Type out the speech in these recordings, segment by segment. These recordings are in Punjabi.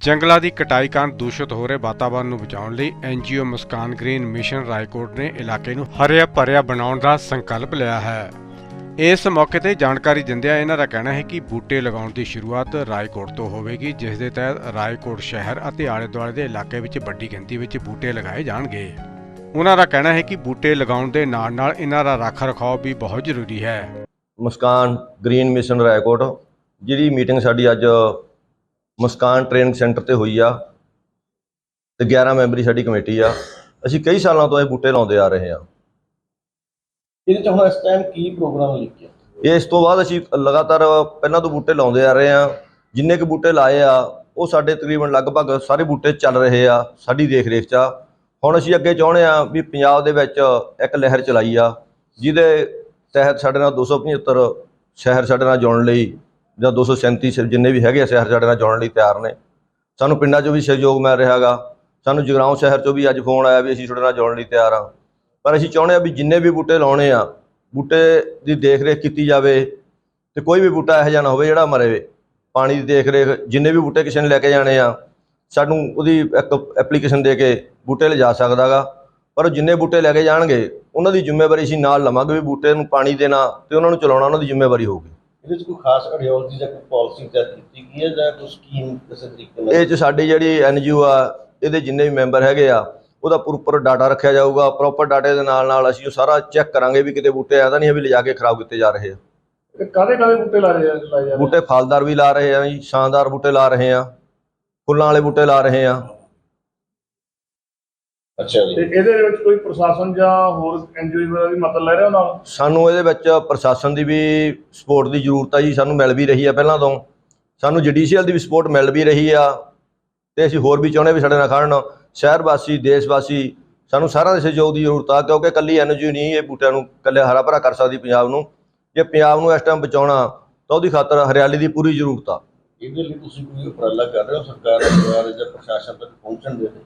ਜੰਗਲਾਂ ਦੀ ਕਟਾਈ ਕਾਰਨ ਦੂਸ਼ਿਤ ਹੋ ਰਹੇ ਵਾਤਾਵਰਣ ਨੂੰ ਬਚਾਉਣ ਲਈ NGO Muskan green mission Raikot ਨੇ ਇਲਾਕੇ ਨੂੰ ਹਰਿਆ ਭਰਿਆ ਬਣਾਉਣ ਦਾ ਸੰਕਲਪ ਲਿਆ ਹੈ। ਇਸ ਮੌਕੇ ਤੇ ਜਾਣਕਾਰੀ ਦਿੰਦਿਆਂ ਇਹਨਾਂ ਦਾ ਕਹਿਣਾ ਹੈ ਕਿ ਬੂਟੇ ਲਗਾਉਣ ਦੀ ਸ਼ੁਰੂਆਤ ਰਾਏਕੋਟ ਤੋਂ ਹੋਵੇਗੀ, ਜਿਸ ਦੇ ਤਹਿਤ ਰਾਏਕੋਟ ਸ਼ਹਿਰ ਅਤੇ ਆਲੇ-ਦੁਆਲੇ ਦੇ ਇਲਾਕੇ ਵਿੱਚ ਵੱਡੀ ਗਿਣਤੀ ਵਿੱਚ ਬੂਟੇ ਲਗਾਏ ਜਾਣਗੇ। ਉਹਨਾਂ ਦਾ ਕਹਿਣਾ ਹੈ ਕਿ ਬੂਟੇ ਲਗਾਉਣ ਦੇ ਨਾਲ-ਨਾਲ ਇਹਨਾਂ ਦਾ ਰੱਖ-ਰਖਾਅ ਵੀ ਬਹੁਤ ਜ਼ਰੂਰੀ ਹੈ। ਮੁਸਕਾਨ ਗ੍ਰੀਨ ਮਿਸ਼ਨ ਰਾਏਕੋਟ ਜਿਹੜੀ ਮੀਟਿੰਗ ਸਾਡੀ ਅੱਜ ਮੁਸਕਾਨ ਟ੍ਰੇਨਿੰਗ ਸੈਂਟਰ ਤੇ ਹੋਈ ਆ ਤੇ 11 ਮੈਂਬਰੀ ਸਾਡੀ ਕਮੇਟੀ ਆ। ਅਸੀਂ ਕਈ ਸਾਲਾਂ ਤੋਂ ਇਹ ਬੂਟੇ ਲਾਉਂਦੇ ਆ ਰਹੇ ਹਾਂ ਇਹਦੇ ਚ ਹੁਣ ਇਸ ਟਾਈਮ ਕੀ ਪ੍ਰੋਗਰਾਮ ਲਿਖਿਆ ਇਸ ਤੋਂ ਬਾਅਦ ਅਸੀਂ ਲਗਾਤਾਰ ਪਹਿਲਾਂ ਤੋਂ ਬੂਟੇ ਲਾਉਂਦੇ ਆ ਰਹੇ ਹਾਂ ਜਿੰਨੇ ਕੁ ਬੂਟੇ ਲਾਏ ਆ ਉਹ ਸਾਡੇ ਤਕਰੀਬਨ ਲਗਭਗ ਸਾਰੇ ਬੂਟੇ ਚੱਲ ਰਹੇ ਆ ਸਾਡੀ ਦੇਖ ਰੇਖ 'ਚ ਆ। ਹੁਣ ਅਸੀਂ ਅੱਗੇ ਚਾਹੁੰਦੇ ਆ ਵੀ ਪੰਜਾਬ ਦੇ ਵਿੱਚ ਇੱਕ ਲਹਿਰ ਚਲਾਈ ਆ ਜਿਹਦੇ ਤਹਿਤ ਸਾਡੇ ਨਾਲ 275 ਸ਼ਹਿਰ ਸਾਡੇ ਨਾਲ ਜੁੜਨ ਲਈ ਜਾਂ 237 ਸ਼- ਜਿੰਨੇ ਵੀ ਹੈਗੇ ਆ ਸ਼ਹਿਰ ਸਾਡੇ ਨਾਲ ਜੁੜਨ ਲਈ ਤਿਆਰ ਨੇ। ਸਾਨੂੰ ਪਿੰਡਾਂ 'ਚੋਂ ਵੀ ਸਹਿਯੋਗ ਮਿਲ ਰਿਹਾਗਾ ਸਾਨੂੰ ਜਗਰਾਉਂ ਸ਼ਹਿਰ 'ਚੋਂ ਵੀ ਅੱਜ ਫੋਨ ਆਇਆ ਵੀ ਅਸੀਂ ਤੁਹਾਡੇ ਨਾਲ ਜੁੜਨ ਲਈ ਤਿਆਰ ਆ ਪਰ ਅਸੀਂ ਚਾਹੁੰਦੇ ਆ ਵੀ ਜਿੰਨੇ ਵੀ ਬੂਟੇ ਲਾਉਣੇ ਆ, ਬੂਟੇ ਦੀ ਦੇਖ ਰੇਖ ਕੀਤੀ ਜਾਵੇ ਤੇ ਕੋਈ ਵੀ ਬੂਟਾ ਇਹੋ ਜਿਹਾ ਨਾ ਹੋਵੇ ਜਿਹੜਾ ਮਰੇ ਪਾਣੀ ਦੀ ਦੇਖ ਰੇਖ ਜਿੰਨੇ ਵੀ ਬੂਟੇ ਕਿਸੇ ਨੇ ਲੈ ਕੇ ਜਾਣੇ ਆ, ਸਾਨੂੰ ਉਹਦੀ ਇੱਕ ਐਪਲੀਕੇਸ਼ਨ ਦੇ ਕੇ ਬੂਟੇ ਲਿਜਾ ਸਕਦਾਗਾ ਪਰ ਜਿੰਨੇ ਬੂਟੇ ਲੈ ਕੇ ਜਾਣਗੇ, ਉਹਨਾਂ ਦੀ ਜ਼ਿੰਮੇਵਾਰੀ ਅਸੀਂ ਨਾਲ ਲਵਾਂਗੇ ਵੀ ਬੂਟੇ ਨੂੰ ਪਾਣੀ ਦੇਣਾ ਤੇ ਉਹਨਾਂ ਨੂੰ ਚਲਾਉਣਾ, ਉਹਨਾਂ ਦੀ ਜ਼ਿੰਮੇਵਾਰੀ ਹੋਊਗੀ। ਇਹਦੇ ਚ ਕੋਈ ਖਾਸ ਆਈਡੀਓਲੋਜੀ ਜਾਂ ਕੋਈ ਪਾਲਿਸੀ ਤੈਅ ਕੀਤੀ ਗਈ ਹੈ ਜਾਂ ਕੋਈ ਸਕੀਮ ਕਿਸੇ ਤਰੀਕੇ ਨਾਲ? ਇਹ ਚ ਸਾਡੀ ਜਿਹੜੀ ਐਨਜੀਓ ਆ ਇਹਦੇ ਜਿੰਨੇ ਵੀ ਮੈਂਬਰ ਹੈਗੇ ਆ ਉਹਦਾ ਪ੍ਰੋਪਰ ਡਾਟਾ ਰੱਖਿਆ ਜਾਊਗਾ ਪ੍ਰੋਪਰ ਡਾਟੇ ਦੇ ਨਾਲ ਨਾਲ ਅਸੀਂ ਉਹ ਸਾਰਾ ਚੈੱਕ ਕਰਾਂਗੇ ਵੀ ਕਿਤੇ ਬੂਟੇ ਐਂ ਤਾਂ ਨਹੀਂ ਹੈ ਵੀ ਲਿਜਾ ਕੇ ਖਰਾਬ ਕੀਤੇ ਜਾ ਰਹੇ ਆ। ਕਾਦੇ ਕਾਦੇ ਬੂਟੇ ਲਾ ਰਹੇ ਲਾਏ ਜਾ ਬੂਟੇ ਫਲਦਾਰ ਵੀ ਲਾ ਰਹੇ ਆ ਜੀ ਸ਼ਾਨਦਾਰ ਬੂਟੇ ਲਾ ਰਹੇ ਆ ਫੁੱਲਾਂ ਵਾਲੇ ਬੂਟੇ ਲਾ ਰਹੇ ਆ। ਅੱਛਾ ਜੀ। ਇਹਦੇ ਵਿੱਚ ਕੋਈ ਪ੍ਰਸ਼ਾਸਨ ਜਾਂ ਹੋਰ ਐਨਜੀਓ ਵਗੈਰਾ ਦੀ ਮਦਦ ਲੈ ਰਿਹਾ ਨਾਲ? ਸਾਨੂੰ ਇਹਦੇ ਵਿੱਚ ਪ੍ਰਸ਼ਾਸਨ ਦੀ ਵੀ ਸਪੋਰਟ ਦੀ ਜ਼ਰੂਰਤ ਆ ਜੀ ਸਾਨੂੰ ਮਿਲ ਵੀ ਰਹੀ ਆ ਪਹਿਲਾਂ ਤੋਂ। ਸਾਨੂੰ ਜੁਡੀਸ਼ੀਅਲ ਦੀ ਵੀ ਸਪੋਰਟ ਮਿਲ ਵੀ ਰਹੀ ਆ ਤੇ ਅਸੀਂ ਹੋਰ ਵੀ ਚਾਹੁੰਦੇ ਵੀ ਸਾਡੇ ਨਾਲ ਖੜਨ। ਸ਼ਹਿਰ ਵਾਸੀ ਦੇਸ਼ ਵਾਸੀ ਸਾਨੂੰ ਸਾਰਿਆਂ ਦੇ ਸਹਿਯੋਗ ਦੀ ਜ਼ਰੂਰਤ ਆ ਕਿਉਂਕਿ ਕੱਲੀ ਐਨਜੀਓ ਨਹੀਂ ਇਹ ਬੂਟਿਆਂ ਨੂੰ ਕੱਲੇ ਹਰਾ ਭਰਾ ਕਰ ਸਕਦੀ ਪੰਜਾਬ ਨੂੰ। ਜੇ ਪੰਜਾਬ ਨੂੰ ਇਸ ਟਾਈਮ ਬਚਾਉਣਾ ਤਾਂ ਉਹਦੀ ਖਾਤਰ ਹਰਿਆਲੀ ਦੀ ਪੂਰੀ ਜ਼ਰੂਰਤ ਆ। ਇਹਦੇ ਲਈ ਤੁਸੀਂ ਕੋਈ ਉਪਰਾਲਾ ਕਰ ਰਹੇ ਹੋ ਸਰਕਾਰ ਦੇ ਦੁਆਰਾ ਜਾਂ ਪ੍ਰਸ਼ਾਸਨ ਤੱਕ ਪਹੁੰਚਣ ਦੇ ਲਈ?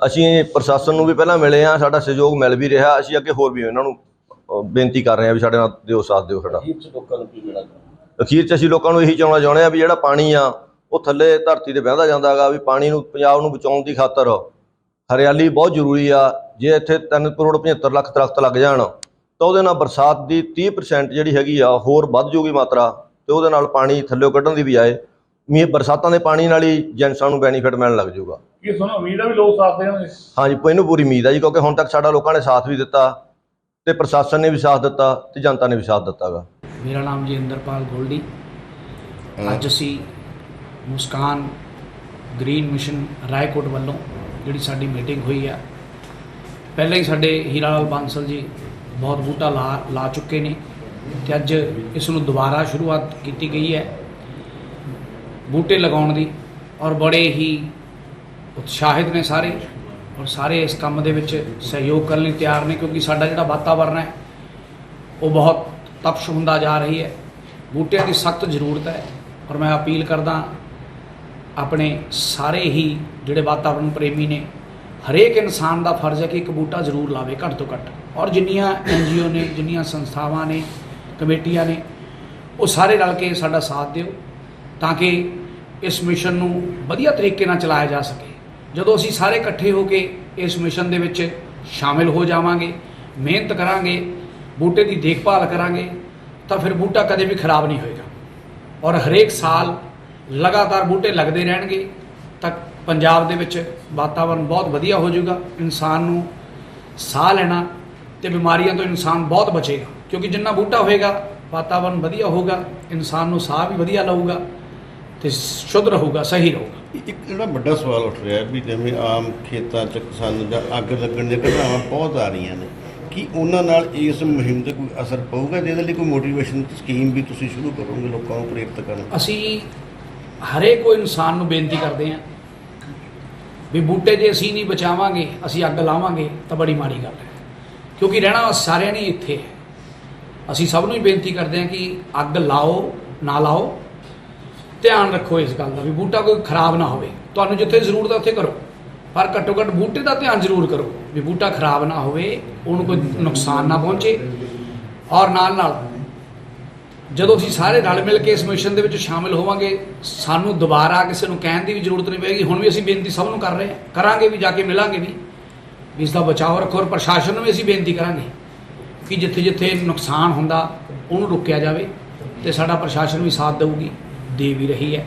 ਅਸੀਂ ਪ੍ਰਸ਼ਾਸਨ ਨੂੰ ਵੀ ਪਹਿਲਾਂ ਮਿਲੇ ਆ ਸਾਡਾ ਸਹਿਯੋਗ ਮਿਲ ਵੀ ਰਿਹਾ ਅਸੀਂ ਅੱਗੇ ਹੋਰ ਵੀ ਇਹਨਾਂ ਨੂੰ ਬੇਨਤੀ ਕਰ ਰਹੇ ਆ ਵੀ ਸਾਡੇ ਨਾਲ ਦਿਓ ਸਾਥ ਦਿਓ ਸਾਡਾ। ਇਹ ਚ ਲੋਕਾਂ ਨੂੰ ਕੀ ਮਿਲਣਾ ਚਾਹੁੰਦੇ? ਅਖੀਰ 'ਚ ਅਸੀਂ ਲੋਕਾਂ ਨੂੰ ਇਹੀ ਚਾਹੁੰਦਾ ਚਾਹੁੰਦੇ ਆ ਵੀ ਜਿਹੜਾ ਪਾਣੀ ਆ ਉਹ ਥੱਲੇ ਧਰਤੀ ਤੇ ਵਹਿੰਦਾ ਜਾਂਦਾ ਹੈਗਾ ਵੀ ਪਾਣੀ ਨੂੰ ਪੰਜਾਬ ਨੂੰ ਬਚਾਉਣ ਦੀ ਖਾਤਰ ਹਰਿਆਲੀ ਬਹੁਤ ਜ਼ਰੂਰੀ ਆ ਜੇ ਇੱਥੇ 3 ਕਰੋੜ 75 ਲੱਖ ਦਰਖਤ ਲੱਗ ਜਾਣ ਤਾਂ ਉਹਦੇ ਨਾਲ ਬਰਸਾਤ ਦੀ 30% ਜਿਹੜੀ ਹੈਗੀ ਆ ਹੋਰ ਵੱਧ ਜੂਗੀ ਮਾਤਰਾ ਤੇ ਉਹਦੇ ਨਾਲ ਪਾਣੀ ਥੱਲੇ ਕੱਢਣ ਦੀ ਬਜਾਏ ਮੀਂਹ ਬਰਸਾਤਾਂ ਦੇ ਪਾਣੀ ਨਾਲ ਹੀ ਜਨਸਾਂ ਨੂੰ ਬੈਨੀਫਿਟ ਮਿਲਣ ਲੱਗ ਜਾਊਗਾ। ਕੀ ਤੁਹਾਨੂੰ ਉਮੀਦ ਹੈ ਵੀ ਲੋਕ ਸਾਥ ਦੇਣਗੇ? ਹਾਂਜੀ ਇਹਨੂੰ ਪੂਰੀ ਉਮੀਦ ਆ ਜੀ ਕਿਉਂਕਿ ਹੁਣ ਤੱਕ ਸਾਡਾ ਲੋਕਾਂ ਨੇ ਸਾਥ ਵੀ ਦਿੱਤਾ ਤੇ ਪ੍ਰਸ਼ਾਸਨ ਨੇ ਵੀ ਸਾਥ ਦਿੱਤਾ ਤੇ ਜਨਤਾ ਨੇ ਵੀ ਸਾਥ ਦਿੱਤਾਗਾ। ਮੇਰਾ ਨਾਮ ਜੀ ਇੰਦਰਪਾਲ ਗੋਲਡੀ। ਅੱਜ ਅਸੀਂ ਮੁਸਕਾਨ ਗ੍ਰੀਨ ਮਿਸ਼ਨ ਰਾਏਕੋਟ ਵੱਲੋਂ ਜਿਹੜੀ ਸਾਡੀ ਮੀਟਿੰਗ ਹੋਈ ਆ ਪਹਿਲਾਂ ਹੀ ਸਾਡੇ ਹੀਰਾ ਲਾਲ ਬਾਂਸਲ ਜੀ ਬਹੁਤ ਬੂਟਾ ਲਾ ਲਾ ਚੁੱਕੇ ਨੇ ਤੇ ਅੱਜ ਇਸ ਨੂੰ ਦੁਬਾਰਾ ਸ਼ੁਰੂਆਤ ਕੀਤੀ ਗਈ ਹੈ। ਬੂਟੇ ਲਗਾਉਣ ਦੀ ਔਰ ਬੜੇ ਹੀ ਉਤਸ਼ਾਹਿਤ ਨੇ ਸਾਰੇ ਔਰ ਸਾਰੇ ਇਸ ਕੰਮ ਦੇ ਵਿੱਚ ਸਹਿਯੋਗ ਕਰਨ ਲਈ ਤਿਆਰ ਨੇ ਕਿਉਂਕਿ ਸਾਡਾ ਜਿਹੜਾ ਵਾਤਾਵਰਣ ਹੈ, ਉਹ ਬਹੁਤ ਤਪਸ਼ ਹੁੰਦਾ ਜਾ ਰਹੀ ਹੈ। ਬੂਟਿਆਂ ਦੀ ਸਖਤ ਜ਼ਰੂਰਤ ਹੈ ਔਰ ਮੈਂ ਅਪੀਲ ਕਰਦਾ ਆਪਣੇ ਸਾਰੇ ਹੀ ਜਿਹੜੇ ਵਾਤਾਵਰਣ ਪ੍ਰੇਮੀ ਨੇ, ਹਰੇਕ ਇਨਸਾਨ ਦਾ ਫਰਜ਼ ਹੈ ਕਿ ਇੱਕ ਬੂਟਾ ਜ਼ਰੂਰ ਲਾਵੇ ਘੱਟ ਤੋਂ ਘੱਟ। ਔਰ ਜਿੰਨੀਆਂ ਐਨਜੀਓ ਨੇ, ਜਿੰਨੀਆਂ ਸੰਸਥਾਵਾਂ ਨੇ, ਕਮੇਟੀਆਂ ਨੇ, ਉਹ ਸਾਰੇ ਰਲ ਕੇ ਸਾਡਾ ਸਾਥ ਦਿਓ ਤਾਂ ਕਿ ਇਸ ਮਿਸ਼ਨ ਨੂੰ ਵਧੀਆ ਤਰੀਕੇ ਨਾਲ ਚਲਾਇਆ ਜਾ ਸਕੇ। ਜਦੋਂ ਅਸੀਂ ਸਾਰੇ ਇਕੱਠੇ ਹੋ ਕੇ ਇਸ ਮਿਸ਼ਨ ਦੇ ਵਿੱਚ ਸ਼ਾਮਿਲ ਹੋ ਜਾਵਾਂਗੇ, ਮਿਹਨਤ ਕਰਾਂਗੇ, ਬੂਟੇ ਦੀ ਦੇਖਭਾਲ ਕਰਾਂਗੇ, ਤਾਂ ਫਿਰ ਬੂਟਾ ਕਦੇ ਵੀ ਖਰਾਬ ਨਹੀਂ ਹੋਏਗਾ। ਔਰ ਹਰੇਕ ਸਾਲ ਲਗਾਤਾਰ ਬੂਟੇ ਲੱਗਦੇ ਰਹਿਣਗੇ, ਤਾਂ ਪੰਜਾਬ ਦੇ ਵਿੱਚ ਵਾਤਾਵਰਣ ਬਹੁਤ ਵਧੀਆ ਹੋ ਜਾਊਗਾ, ਇਨਸਾਨ ਨੂੰ ਸਾਹ ਲੈਣਾ ਤੇ ਬਿਮਾਰੀਆਂ ਤੋਂ ਇਨਸਾਨ ਬਹੁਤ ਬਚੇਗਾ। ਕਿਉਂਕਿ ਜਿੰਨਾ ਬੂਟਾ ਹੋਏਗਾ ਵਾਤਾਵਰਣ ਵਧੀਆ ਹੋਊਗਾ, ਇਨਸਾਨ ਨੂੰ ਸਾਹ ਵੀ ਵਧੀਆ ਲਊਗਾ। ਤੇ ਸ਼ੁੱਧ ਰਹੂਗਾ ਸਹੀ ਰਹੂਗਾ। ਇੱਕ ਜਿਹੜਾ ਵੱਡਾ ਸਵਾਲ ਉੱਠ ਰਿਹਾ ਵੀ ਜਿਵੇਂ ਆਮ ਖੇਤਾਂ 'ਚ ਕਿਸਾਨ ਜਾਂ ਅੱਗ ਲੱਗਣ ਦੀਆਂ ਘਟਨਾਵਾਂ ਬਹੁਤ ਆ ਰਹੀਆਂ ਨੇ ਕੀ ਉਹਨਾਂ ਨਾਲ ਇਸ ਮੁਹਿੰਮ ਤੇ ਕੋਈ ਅਸਰ ਪਊਗਾ ਜਿਹਦੇ ਲਈ ਕੋਈ ਮੋਟੀਵੇਸ਼ਨ ਸਕੀਮ ਵੀ ਤੁਸੀਂ ਸ਼ੁਰੂ ਕਰੋਗੇ ਲੋਕਾਂ ਨੂੰ ਪ੍ਰੇਰਿਤ ਕਰਨ ਅਸੀਂ ਹਰੇਕ ਕੋਈ ਇਨਸਾਨ ਨੂੰ ਬੇਨਤੀ ਕਰਦੇ ਹਾਂ ਵੀ ਬੂਟੇ ਜੇ ਅਸੀਂ ਨਹੀਂ ਬਚਾਵਾਂਗੇ ਅਸੀਂ ਅੱਗ ਲਾਵਾਂਗੇ ਤਾਂ ਬੜੀ ਮਾੜੀ ਗੱਲ ਹੈ। ਕਿਉਂਕਿ ਰਹਿਣਾ ਸਾਰਿਆਂ ਨੇ ਇੱਥੇ ਹੈ। ਅਸੀਂ ਸਭ ਨੂੰ ਹੀ ਬੇਨਤੀ ਕਰਦੇ ਹਾਂ ਕਿ ਅੱਗ ਲਾਓ ਨਾ ਲਾਓ। ਧਿਆਨ ਰੱਖੋ ਇਸ ਗੱਲ ਦਾ ਵੀ ਬੂਟਾ ਕੋਈ ਖਰਾਬ ਨਾ ਹੋਵੇ। ਤੁਹਾਨੂੰ ਜਿੱਥੇ ਜ਼ਰੂਰਤ ਹੈ ਉੱਥੇ ਕਰੋ। ਪਰ ਘੱਟੋ ਘੱਟ ਬੂਟੇ ਦਾ ਧਿਆਨ ਜ਼ਰੂਰ ਕਰੋ ਵੀ ਬੂਟਾ ਖਰਾਬ ਨਾ ਹੋਵੇ, ਉਹਨੂੰ ਕੋਈ ਨੁਕਸਾਨ ਨਾ ਪਹੁੰਚੇ। ਔਰ ਨਾਲ ਨਾਲ ਜਦੋਂ ਅਸੀਂ ਸਾਰੇ ਰਲ ਮਿਲ ਕੇ ਇਸ ਮਿਸ਼ਨ ਦੇ ਵਿੱਚ ਸ਼ਾਮਿਲ ਹੋਵਾਂਗੇ, ਸਾਨੂੰ ਦੁਬਾਰਾ ਕਿਸੇ ਨੂੰ ਕਹਿਣ ਦੀ ਵੀ ਜ਼ਰੂਰਤ ਨਹੀਂ ਪਏਗੀ। ਹੁਣ ਵੀ ਅਸੀਂ ਬੇਨਤੀ ਸਭ ਨੂੰ ਕਰ ਰਹੇ ਹਾਂ। ਕਰਾਂਗੇ ਵੀ, ਜਾ ਕੇ ਮਿਲਾਂਗੇ ਵੀ। ਇਸ ਦਾ ਬਚਾਅ ਰੱਖੋ ਔਰ ਪ੍ਰਸ਼ਾਸਨ ਨੂੰ ਵੀ ਅਸੀਂ ਬੇਨਤੀ ਕਰਾਂਗੇ ਕਿ ਜਿੱਥੇ ਜਿੱਥੇ ਨੁਕਸਾਨ ਹੁੰਦਾ, ਉਹਨੂੰ ਰੋਕਿਆ ਜਾਵੇ ਤੇ ਸਾਡਾ ਪ੍ਰਸ਼ਾਸਨ ਵੀ ਸਾਥ ਦੇਊਗੀ। ਦੇ ਵੀ ਰਹੀ ਹੈ।